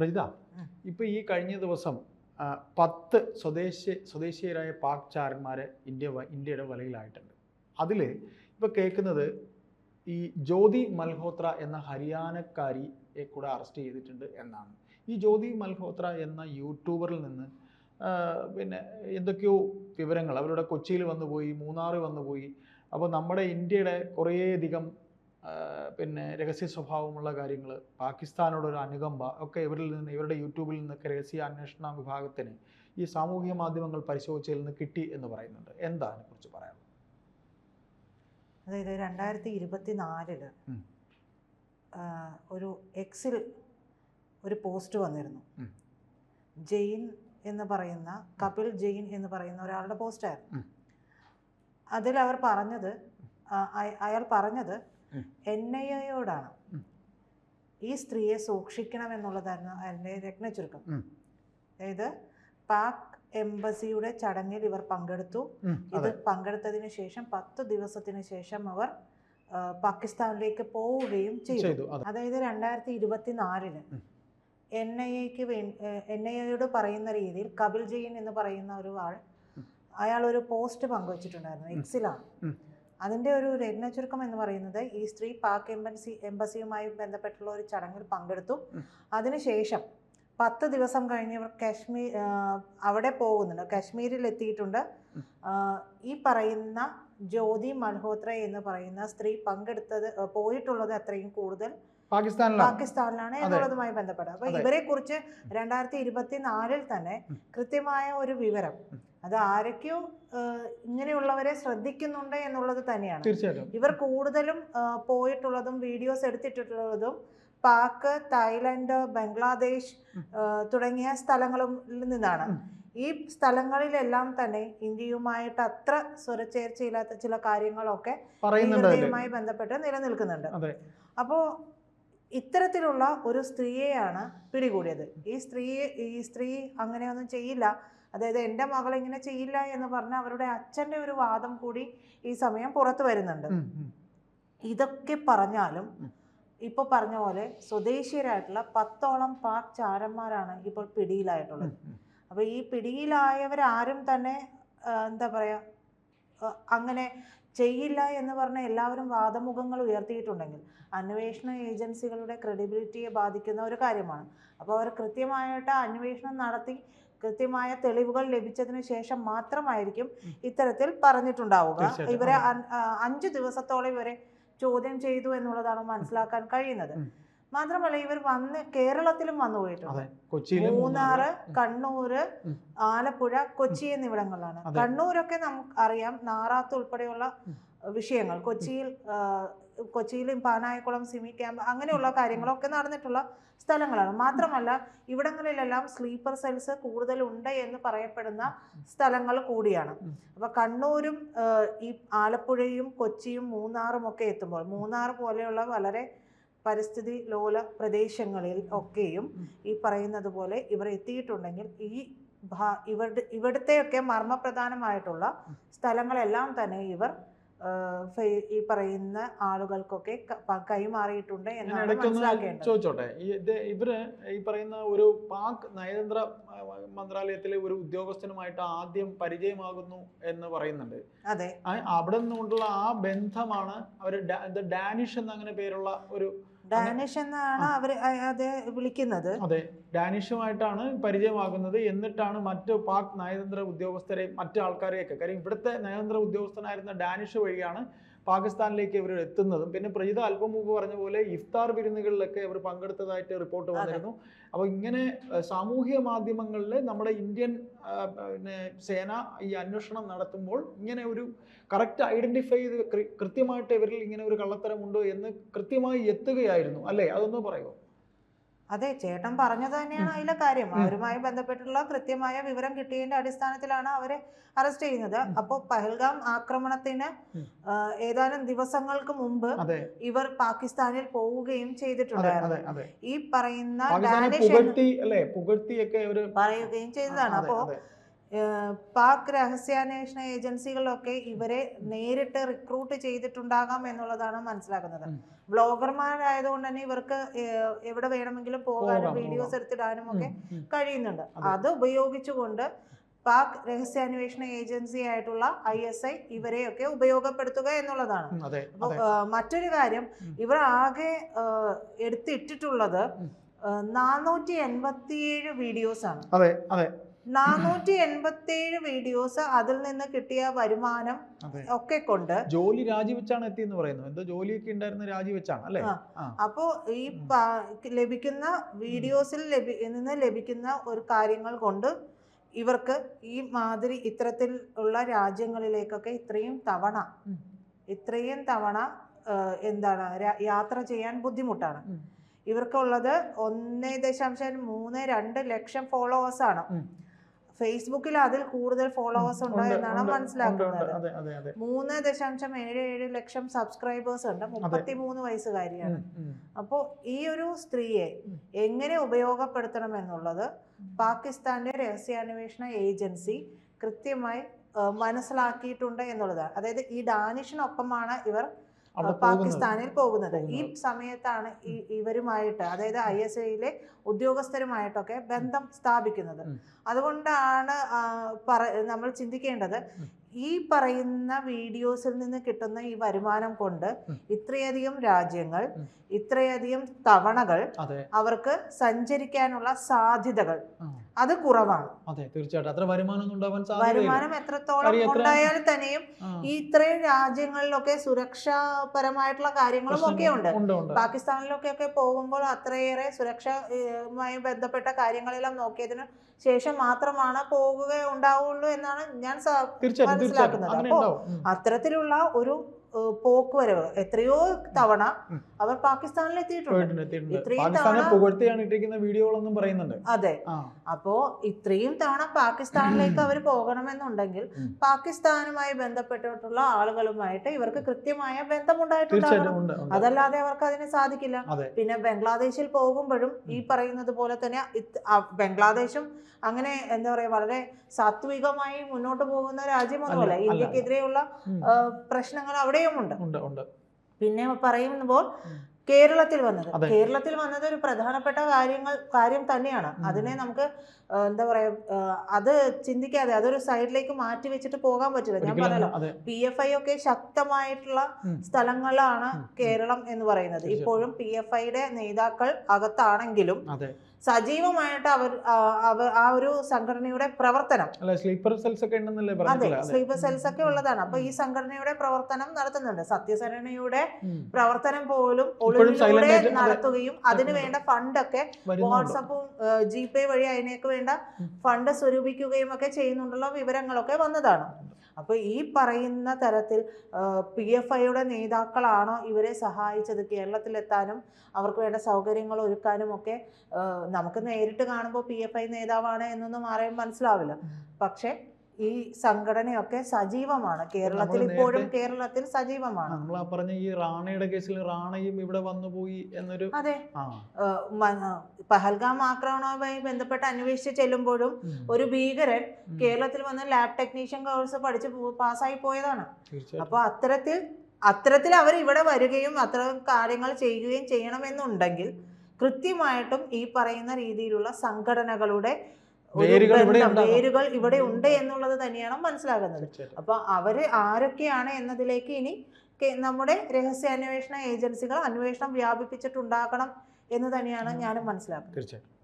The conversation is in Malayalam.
പ്രജിത. ഇപ്പൊ ഈ കഴിഞ്ഞ ദിവസം പത്ത് സ്വദേശി സ്വദേശീയരായ പാക് ചാരന്മാരെ ഇന്ത്യ ഇന്ത്യയുടെ വലയിലായിട്ടുണ്ട്. അതിൽ ഇപ്പൊ കേൾക്കുന്നത് ഈ ജ്യോതി മൽഹോത്ര എന്ന ഹരിയാനക്കാരിയെ കൂടെ അറസ്റ്റ് ചെയ്തിട്ടുണ്ട് എന്നാണ്. ഈ ജ്യോതി മൽഹോത്ര എന്ന യൂട്യൂബറിൽ നിന്ന് പിന്നെ എന്തൊക്കെയോ വിവരങ്ങൾ അവരുടെ കൊച്ചിയിൽ വന്നു പോയി വന്നുപോയി. വന്നു പോയി അപ്പോൾ നമ്മുടെ ഇന്ത്യയുടെ കുറേയധികം പിന്നെ രഹസ്യ സ്വഭാവമുള്ള കാര്യങ്ങൾ പാകിസ്ഥാനോടൊരു അനുകമ്പ ഒക്കെ ഇവരിൽ നിന്ന് ഇവരുടെ യൂട്യൂബിൽ നിന്നൊക്കെ രഹസ്യ അന്വേഷണ വിഭാഗത്തിന് ഈ സാമൂഹിക മാധ്യമങ്ങൾ പരിശോധിച്ചതിൽ നിന്ന് കിട്ടി എന്ന് പറയുന്നുണ്ട്. എന്താ അതിനെക്കുറിച്ച് പറയാനുള്ളത് അതായത് രണ്ടായിരത്തി ഇരുപത്തി നാലിൽ ഒരു എക്സിൽ ഒരു പോസ്റ്റ് വന്നിരുന്നു. ജെയിൻ എന്ന് പറയുന്ന കപിൽ ജെയിൻ എന്ന് പറയുന്ന ഒരാളുടെ പോസ്റ്റായിരുന്നു. അതിൽ അവർ പറഞ്ഞത് അയാൾ പറഞ്ഞത്. എൻ ഐ എയോടാണ്. ഈ സ്ത്രീയെ സൂക്ഷിക്കണം എന്നുള്ളതായിരുന്നു അതിന്റെ രത്ന ചുരുക്കം. അതായത് പാക് എംബസിയുടെ ചടങ്ങിൽ ഇവർ പങ്കെടുത്തു. ഇത് പങ്കെടുത്തതിന് ശേഷം പത്ത് ദിവസത്തിന് ശേഷം അവർ പാകിസ്ഥാനിലേക്ക് പോവുകയും ചെയ്തു. അതായത് രണ്ടായിരത്തി ഇരുപത്തിനാലിൽ. എൻ ഐ എക്ക് വേണ്ടി എൻ ഐ എയോട് പറയുന്ന രീതിയിൽ കപിൽ ജയിൻ എന്ന് പറയുന്ന ഒരു ആൾ അയാൾ ഒരു പോസ്റ്റ് പങ്കുവച്ചിട്ടുണ്ടായിരുന്നു എക്സിലാണ്. അതിന്റെ ഒരു രത്ന ചുരുക്കം എന്ന് പറയുന്നത് ഈ സ്ത്രീ പാക് എംബസി എംബസിയുമായി ബന്ധപ്പെട്ടുള്ള ഒരു ചടങ്ങിൽ പങ്കെടുത്തു. അതിനുശേഷം പത്ത് ദിവസം കഴിഞ്ഞവർ കാശ്മീർ അവിടെ പോകുന്നുണ്ട്. കാശ്മീരിൽ എത്തിയിട്ടുണ്ട് ഈ പറയുന്ന ജ്യോതി മൽഹോത്ര എന്ന് പറയുന്ന സ്ത്രീ പങ്കെടുത്തത് പോയിട്ടുള്ളത് അത്രയും കൂടുതൽ പാകിസ്ഥാനിലാണ്. പാകിസ്ഥാനിലാണ് എന്നുള്ളതുമായി ബന്ധപ്പെട്ട് അപ്പൊ ഇവരെ കുറിച്ച് രണ്ടായിരത്തി ഇരുപത്തി നാലിൽ തന്നെ കൃത്യമായ ഒരു വിവരം അത് ആരൊക്കെയോ ഇങ്ങനെയുള്ളവരെ ശ്രദ്ധിക്കുന്നുണ്ട് എന്നുള്ളത് തന്നെയാണ്. തീർച്ചയായിട്ടും. ഇവർ കൂടുതലും പോയിട്ടുള്ളതും വീഡിയോസ് എടുത്തിട്ടുള്ളതും പാക് തായ്ലൻഡ് ബംഗ്ലാദേശ് തുടങ്ങിയ സ്ഥലങ്ങളിൽ നിന്നാണ്. ഈ സ്ഥലങ്ങളിലെല്ലാം തന്നെ ഇന്ത്യയുമായിട്ട് അത്ര സ്വരച്ചേർച്ചയില്ലാത്ത ചില കാര്യങ്ങളൊക്കെ ഇന്ത്യയുമായി ബന്ധപ്പെട്ട് നിലനിൽക്കുന്നുണ്ട്. അപ്പോൾ ഇത്തരത്തിലുള്ള ഒരു സ്ത്രീയെയാണ് പിടികൂടിയത്. ഈ സ്ത്രീയെ ഈ സ്ത്രീ അങ്ങനെയൊന്നും ചെയ്യില്ല. അതായത് എന്റെ മകൾ ഇങ്ങനെ ചെയ്യില്ല എന്ന് പറഞ്ഞ അവരുടെ അച്ഛന്റെ ഒരു വാദം കൂടി ഈ സമയം പുറത്തു വരുന്നുണ്ട്. ഇതൊക്കെ പറഞ്ഞാലും. ഇപ്പോൾ പറഞ്ഞ പോലെ സ്വദേശീയരായിട്ടുള്ള പത്തോളം പാക് ചാരന്മാരാണ് ഇപ്പോൾ പിടിയിലായിട്ടുള്ളത്. അപ്പോൾ ഈ പിടിയിലായവരാരും തന്നെ എന്താ പറയുക അങ്ങനെ ചെയ്യില്ല എന്ന് പറഞ്ഞ എല്ലാവരും വാദമുഖങ്ങൾ ഉയർത്തിയിട്ടുണ്ടെങ്കിൽ അന്വേഷണ ഏജൻസികളുടെ ക്രെഡിബിലിറ്റിയെ ബാധിക്കുന്ന ഒരു കാര്യമാണ്. അപ്പോൾ അവർ കൃത്യമായിട്ട് അന്വേഷണം നടത്തി കൃത്യമായ തെളിവുകൾ ലഭിച്ചതിന് ശേഷം മാത്രമായിരിക്കും. ഇത്തരത്തിൽ പറഞ്ഞിട്ടുണ്ടാവുക. ഇവരെ അഞ്ചു ദിവസത്തോളം ഇവരെ ചോദ്യം ചെയ്തു എന്നുള്ളതാണ് മനസ്സിലാക്കാൻ കഴിയുന്നത്. മാത്രമല്ല ഇവർ വന്ന് കേരളത്തിലും വന്നു പോയിട്ടുണ്ട്. മൂന്നാറ് കണ്ണൂര് ആലപ്പുഴ കൊച്ചി എന്നിവിടങ്ങളിലാണ്. കണ്ണൂരൊക്കെ നമുക്ക് അറിയാം നാറാത്ത് ഉൾപ്പെടെയുള്ള വിഷയങ്ങൾ. കൊച്ചിയിൽ കൊച്ചിയിലും പാനായക്കുളം സിമി ക്യാമ്പ് അങ്ങനെയുള്ള കാര്യങ്ങളൊക്കെ നടന്നിട്ടുള്ള സ്ഥലങ്ങളാണ്. മാത്രമല്ല ഇവിടങ്ങളിലെല്ലാം സ്ലീപ്പർ സെൽസ് കൂടുതലുണ്ട് എന്ന് പറയപ്പെടുന്ന സ്ഥലങ്ങൾ കൂടിയാണ്. അപ്പോൾ അപ്പൊ കണ്ണൂരും ഈ ആലപ്പുഴയും കൊച്ചിയും മൂന്നാറും ഒക്കെ എത്തുമ്പോൾ മൂന്നാർ പോലെയുള്ള വളരെ പരിസ്ഥിതി ലോല പ്രദേശങ്ങളിൽ ഒക്കെയും ഈ പറയുന്നത് പോലെ ഇവർ എത്തിയിട്ടുണ്ടെങ്കിൽ ഈ ഭാ- ഇവരുടെ ഇവിടുത്തെയൊക്കെ മർമ്മപ്രധാനമായിട്ടുള്ള സ്ഥലങ്ങളെല്ലാം തന്നെ ഇവർ ഈ പറയുന്ന ആളുകൾക്കൊക്കെ കൈമാറിയിട്ടുണ്ട് എന്നാണ് ചോദിച്ചോട്ടെ? ഇവർ ഈ പറയുന്ന ഒരു പാക് നയതന്ത്ര മന്ത്രാലയത്തിലെ ഒരു ഉദ്യോഗസ്ഥനുമായിട്ട് ആദ്യം പരിചയമാകുന്നു എന്ന് പറയുന്നുണ്ട്. അതെ. അവിടെ നിന്നുകൊണ്ടുള്ള ആ ബന്ധമാണ് അവർ ഡാനിഷ് എന്നങ്ങനെ പേരുള്ള ഒരു ഡാനിഷ് എന്നാണ് അവർ അത് വിളിക്കുന്നത്. അതെ ഡാനിഷുമായിട്ടാണ് പരിചയമാകുന്നത്. എന്നിട്ടാണ് മറ്റു പാക് നയതന്ത്ര ഉദ്യോഗസ്ഥരെയും മറ്റു ആൾക്കാരെയൊക്കെ. കാര്യം ഇവിടുത്തെ നയതന്ത്ര ഉദ്യോഗസ്ഥനായിരുന്ന ഡാനിഷ് വഴിയാണ് പാകിസ്ഥാനിലേക്ക് ഇവർ എത്തുന്നതും പിന്നെ പ്രജിത അല്പം മുമ്പ് പറഞ്ഞ പോലെ ഇഫ്താർ വിരുന്നുകളിലൊക്കെ ഇവർ പങ്കെടുത്തതായിട്ട് റിപ്പോർട്ട് വന്നിരുന്നു. അപ്പോൾ ഇങ്ങനെ സാമൂഹ്യ മാധ്യമങ്ങളിൽ നമ്മുടെ ഇന്ത്യൻ പിന്നെ സേന ഈ അന്വേഷണം നടത്തുമ്പോൾ ഇങ്ങനെ ഒരു കറക്റ്റ് ഐഡന്റിഫൈ ചെയ്ത് കൃത്യമായിട്ട് ഇവരിൽ ഇങ്ങനെ ഒരു കള്ളത്തരമുണ്ടോ എന്ന് കൃത്യമായി എത്തുകയായിരുന്നു. അല്ലേ? അതൊന്ന് പറയുമോ അതെ ചേട്ടൻ പറഞ്ഞത് തന്നെയാണ് അതിലെ കാര്യം. അവരുമായി ബന്ധപ്പെട്ടുള്ള കൃത്യമായ വിവരം കിട്ടിയതിന്റെ അടിസ്ഥാനത്തിലാണ് അവരെ അറസ്റ്റ് ചെയ്യുന്നത്. അപ്പോൾ പഹൽഗാം ആക്രമണത്തിന് ഏതാനും ദിവസങ്ങൾക്ക് മുമ്പ് ഇവർ പാകിസ്ഥാനിൽ പോവുകയും ചെയ്തിട്ടുണ്ടായിരുന്നു. ഈ പറയുന്ന ഡാനിഷ് പറയുകയും ചെയ്തതാണ്. അപ്പോ അപ്പോൾ പാക് രഹസ്യാന്വേഷണ ഏജൻസികളൊക്കെ ഇവരെ നേരിട്ട് റിക്രൂട്ട് ചെയ്തിട്ടുണ്ടാകാം എന്നുള്ളതാണ് മനസ്സിലാക്കുന്നത്. ബ്ലോഗർമാരായതുകൊണ്ട് തന്നെ ഇവർക്ക് എവിടെ വേണമെങ്കിലും പോകാനും വീഡിയോസ്. എടുത്തിടാനും ഒക്കെ. കഴിയുന്നുണ്ട് അത് ഉപയോഗിച്ചുകൊണ്ട് പാക് രഹസ്യാന്വേഷണ ഏജൻസി ആയിട്ടുള്ള ഐ എസ് ഐ ഇവരെയൊക്കെ ഉപയോഗപ്പെടുത്തുക എന്നുള്ളതാണ് മറ്റൊരു കാര്യം. ഇവർ ആകെ എടുത്തിട്ടിട്ടുള്ളത് നാനൂറ്റി എൺപത്തിയേഴ് വീഡിയോസ് ആണ് അതെ അതെ നാനൂറ്റി എൺപത്തിയേഴ് വീഡിയോസ് അതിൽ നിന്ന് കിട്ടിയ വരുമാനം ഒക്കെ കൊണ്ട് ജോലി രാജിവെച്ചാണ് എത്തിയെന്ന് പറയുന്നു. എന്തോ ജോലിയൊക്കെ ഉണ്ടായിരുന്ന രാജിവെച്ചാണ് അല്ലേ? അപ്പോ ഈ ലഭിക്കുന്ന വീഡിയോസിൽ നിന്ന് ലഭിക്കുന്ന ഒരു കാര്യങ്ങൾ കൊണ്ട് ഇവർക്ക് ഈ മാതിരി ഇത്തരത്തിൽ ഉള്ള രാജ്യങ്ങളിലേക്കൊക്കെ ഇത്രയും തവണ ഇത്രയും തവണ എന്താണ് യാത്ര ചെയ്യാൻ ബുദ്ധിമുട്ടാണ്. ഇവർക്കുള്ളത് ഒന്ന് ദശാംശം മൂന്ന് രണ്ട് ലക്ഷം ഫോളോവേഴ്സ് ആണ് ഉം. ഫേസ്ബുക്കിൽ അതിൽ കൂടുതൽ ഫോളോവേഴ്സ് ഉണ്ടോ എന്നാണ് മനസ്സിലാക്കുന്നത്. മൂന്ന് ദശാംശം ഏഴ് ഏഴ് ലക്ഷം സബ്സ്ക്രൈബേഴ്സ് ഉണ്ട്. മുപ്പത്തി മൂന്ന് വയസ്സുകാരിയാണ്. അപ്പോൾ ഈ ഒരു സ്ത്രീയെ എങ്ങനെ ഉപയോഗപ്പെടുത്തണം എന്നുള്ളത് പാകിസ്ഥാന്റെ രഹസ്യാന്വേഷണ ഏജൻസി കൃത്യമായി മനസ്സിലാക്കിയിട്ടുണ്ട് എന്നുള്ളതാണ്. അതായത് ഈ ഡാനിഷിനൊപ്പമാണ് ഇവർ പാകിസ്ഥാനിൽ പോകുന്നത്. ഈ സമയത്താണ് ഈ ഇവരുമായിട്ട് അതായത് ഐ എസ് ഐയിലെ ഉദ്യോഗസ്ഥരുമായിട്ടൊക്കെ ബന്ധം സ്ഥാപിക്കുന്നത്. അതുകൊണ്ടാണ് പറ- നമ്മൾ ചിന്തിക്കേണ്ടത്. ഈ പറയുന്ന വീഡിയോസിൽ നിന്ന് കിട്ടുന്ന ഈ വരുമാനം കൊണ്ട് ഇത്രയധികം രാജ്യങ്ങൾ ഇത്രയധികം തവണകൾ അവർക്ക് സഞ്ചരിക്കാനുള്ള സാധ്യതകൾ. അത് കുറവാണ്. അതെ തീർച്ചയായിട്ടും. അത്ര വരുമാനം ഉണ്ടാവാൻ വരുമാനം എത്രത്തോളം ഉണ്ടായാൽ തന്നെയും ഈ ഇത്രയും രാജ്യങ്ങളിലൊക്കെ സുരക്ഷാപരമായിട്ടുള്ള കാര്യങ്ങളും ഒക്കെ ഉണ്ട് പാകിസ്ഥാനിലൊക്കെ ഒക്കെ പോകുമ്പോൾ അത്രയേറെ സുരക്ഷയുമായി ബന്ധപ്പെട്ട കാര്യങ്ങളെല്ലാം നോക്കിയതിന് ശേഷം മാത്രമാണ് പോകുക ഉണ്ടാവുള്ളൂ എന്നാണ് ഞാൻ തീർച്ചയായിട്ടും. മനസ്സിലാക്കുന്നത്. അങ്ങനെ അപ്പോ ഉണ്ടാവും അത്തരത്തിലുള്ള ഒരു പോക്കുവരവ്. എത്രയോ തവണ അവർ പാകിസ്ഥാനിൽ എത്തിയിട്ടുണ്ട് വീഡിയോകളൊന്നും പറയുന്നുണ്ട്. അതെ. അപ്പോ ഇത്രയും തവണ പാകിസ്ഥാനിലേക്ക് അവർ പോകണമെന്നുണ്ടെങ്കിൽ പാകിസ്ഥാനുമായി ബന്ധപ്പെട്ടിട്ടുള്ള ആളുകളുമായിട്ട് ഇവർക്ക് കൃത്യമായ ബന്ധമുണ്ടായിട്ടുണ്ടാകണം. അതല്ലാതെ അവർക്ക് അതിന് സാധിക്കില്ല. പിന്നെ ബംഗ്ലാദേശിൽ പോകുമ്പോഴും ഈ പറയുന്നത് പോലെ തന്നെ ബംഗ്ലാദേശും അങ്ങനെ എന്താ പറയാ വളരെ സാത്വികമായി മുന്നോട്ട് പോകുന്ന രാജ്യമൊന്നുമല്ല. ഇന്ത്യക്കെതിരെയുള്ള. പ്രശ്നങ്ങൾ അവിടെയും ഉണ്ട് പിന്നെ പറയുമ്പോൾ കേരളത്തിൽ വന്നത്. കേരളത്തിൽ വന്നത് ഒരു പ്രധാനപ്പെട്ട കാര്യങ്ങൾ കാര്യം തന്നെയാണ്. അതിനെ നമുക്ക് എന്താ പറയാ അത് ചിന്തിക്കാതെ അതൊരു സൈഡിലേക്ക് മാറ്റി വെച്ചിട്ട് പോകാൻ പറ്റില്ല. ഞാൻ പറഞ്ഞല്ലോ പി എഫ് ഐ ഒക്കെ ശക്തമായിട്ടുള്ള സ്ഥലങ്ങളാണ് കേരളം എന്ന് പറയുന്നത്. ഇപ്പോഴും പി എഫ് ഐയുടെ നേതാക്കൾ അകത്താണെങ്കിലും സജീവമായിട്ട് അവർ ആ, ഒരു സംഘടനയുടെ പ്രവർത്തനം. അല്ല സ്ലീപ്പർ സെൽസ് ഒക്കെ ഉണ്ടെന്നല്ലേ അതെ സ്ലീപ്പർ സെൽസ് ഒക്കെ ഉള്ളതാണ്. അപ്പൊ ഈ സംഘടനയുടെ പ്രവർത്തനം നടത്തുന്നുണ്ട്. സത്യസരണയുടെ. പ്രവർത്തനം പോലും ഒളിവിലൂടെ നടത്തുകയും അതിന് വേണ്ട ഫണ്ടൊക്കെ വാട്സപ്പും ജി പേ വഴി അതിനേക്ക് വേണ്ട. ഫണ്ട് സ്വരൂപിക്കുകയും ഒക്കെ ചെയ്യുന്നുണ്ടല്ലോ വിവരങ്ങളൊക്കെ വന്നതാണ്. അപ്പോൾ ഈ പറയുന്ന തരത്തിൽ പി എഫ് ഐയുടെ നേതാക്കളാണോ ഇവരെ സഹായിച്ചത്? കേരളത്തിലെത്താനും അവർക്ക് വേണ്ട സൗകര്യങ്ങൾ ഒരുക്കാനും ഒക്കെ നമുക്ക് നേരിട്ട് കാണുമ്പോൾ പി എഫ് ഐ നേതാവാണ് എന്നൊന്നും ആരെയും മനസ്സിലാവില്ല. പക്ഷെ ഈ സംഘടനയൊക്കെ സജീവമാണ്. കേരളത്തിൽ ഇപ്പോഴും കേരളത്തിൽ സജീവമാണ്. നമ്മൾ ആ പറഞ്ഞ ഈ റാണയുടെ കേസിൽ റാണയും ഇവിടെ വന്നുപോയി എന്നൊരു അതെ. പഹൽഗാം ആക്രമണവുമായി ബന്ധപ്പെട്ട് അന്വേഷിച്ച് ചെല്ലുമ്പോഴും ഒരു ഭീകരൻ കേരളത്തിൽ വന്ന് ലാബ് ടെക്നീഷ്യൻ കോഴ്സ് പഠിച്ച് പാസ്സായി പോയതാണ്. അപ്പൊ അപ്പോൾ അത്തരത്തിൽ അത്തരത്തിൽ അവർ ഇവിടെ വരികയും അത്തരം കാര്യങ്ങൾ ചെയ്യുകയും ചെയ്യണമെന്നുണ്ടെങ്കിൽ കൃത്യമായിട്ടും ഈ പറയുന്ന രീതിയിലുള്ള സംഘടനകളുടെ വേരുകൾ ഇവിടെ ഉണ്ട് എന്നുള്ളത് തന്നെയാണ് മനസ്സിലാകുന്നത്. അപ്പൊ അവർ ആരൊക്കെയാണ് എന്നതിലേക്ക് ഇനി നമ്മുടെ നമ്മുടെ രഹസ്യാന്വേഷണ ഏജൻസികൾ അന്വേഷണം വ്യാപിപ്പിച്ചിട്ടുണ്ടാകണം എന്ന് തന്നെയാണ് ഞാനും മനസ്സിലാക്കുന്നത്. തീർച്ചയായിട്ടും.